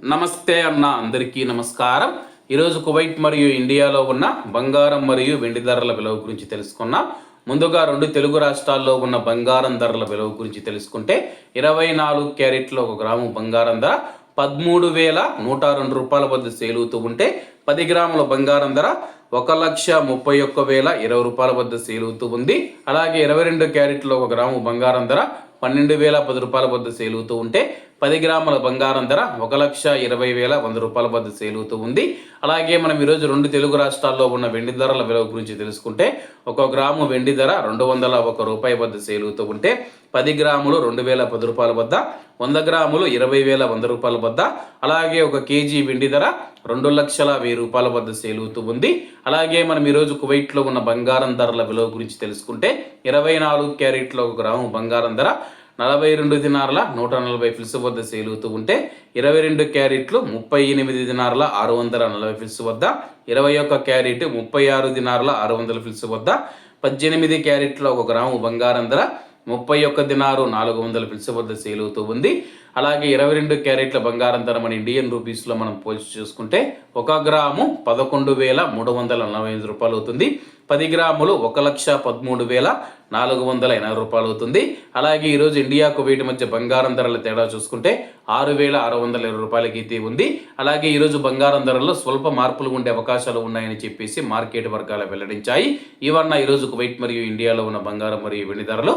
నమస్తే అన్న అందరికీ నమస్కారం. ఈరోజు కువైట్ మరియు ఇండియాలో ఉన్న బంగారం మరియు వెండి ధరల విలువ గురించి తెలుసుకున్నాం. ముందుగా రెండు తెలుగు రాష్ట్రాల్లో ఉన్న బంగారం ధరల విలువ గురించి తెలుసుకుంటే ఇరవై నాలుగు క్యారెట్లు ఒక గ్రాము బంగారం ధర పదమూడు వేల నూట రెండు రూపాయల వద్ద సేలుతూ ఉంటే పది గ్రాముల బంగారం ధర ఒక లక్ష ముప్పై ఒక్క వేల ఇరవై రూపాయల వద్ద సేలుతూ ఉంది. అలాగే ఇరవై రెండు క్యారెట్లో ఒక గ్రాము బంగారం ధర పన్నెండు వేల పది రూపాయల వద్ద సేలుతూ ఉంటే పది గ్రాముల బంగారం ధర ఒక లక్ష ఇరవై వేల వంద రూపాయల వద్ద సేలుతూ ఉంది. అలాగే మనం ఈరోజు రెండు తెలుగు రాష్ట్రాల్లో ఉన్న వెండి ధరల విలువ గురించి తెలుసుకుంటే ఒక గ్రాము వెండి ధర రెండు వందల ఒక రూపాయి వద్ద సేలుతూ ఉంటే పది గ్రాములు రెండు వేల పది రూపాయల వద్ద వంద గ్రాములు ఇరవై వేల వంద రూపాయల వద్ద అలాగే ఒక కేజీ వెండి ధర రెండు లక్షల వెయ్యి రూపాయల వద్ద సేలుతూ ఉంది. అలాగే మనం ఈరోజు కువైట్లో ఉన్న బంగారం ధరల విలువ గురించి తెలుసుకుంటే ఇరవై నాలుగు క్యారెట్లో ఒక గ్రాము బంగారం ధర నలభై రెండు దినార్ల నూట నలభై ఫిల్స్ వద్ద సేలుతూ ఉంటే ఇరవై రెండు క్యారెట్లు ముప్పై ఎనిమిది దినార్ల ఆరు వందల నలభై ఫిల్స్ వద్ద ఇరవై ఒక్క క్యారెట్ ముప్పై ఆరు దినార్ల ఆరు వందల ఫిల్స్ వద్ద పద్దెనిమిది క్యారెట్ల ఒక గ్రాము బంగారం ధర ముప్పై ఒక్క దినారు నాలుగు వందల ఫిల్స్ వద్ద సేల్ అవుతూ ఉంది. అలాగే ఇరవై రెండు క్యారెట్ల బంగారం ధర మన ఇండియన్ రూపీస్లో మనం పోల్చి చూసుకుంటే ఒక గ్రాము పదకొండు వేల మూడు వందల నలభై ఐదు రూపాయలు అవుతుంది. పది గ్రాములు ఒక లక్ష పదమూడు వేల నాలుగు వందల ఎనభై రూపాయలు అవుతుంది. అలాగే ఈరోజు ఇండియా కువైట్ మధ్య బంగారం ధరల తేడా చూసుకుంటే ఆరు వేల ఆరు వందల ఇరవై రూపాయలకి అయితే ఉంది. అలాగే ఈరోజు బంగారం ధరల్లో స్వల్ప మార్పులు ఉండే అవకాశాలు ఉన్నాయని చెప్పేసి మార్కెట్ వర్గాలు వెల్లడించాయి. ఇవన్న ఈరోజు కువైట్ మరియు ఇండియాలో ఉన్న బంగారం మరియు వెండి ధరలు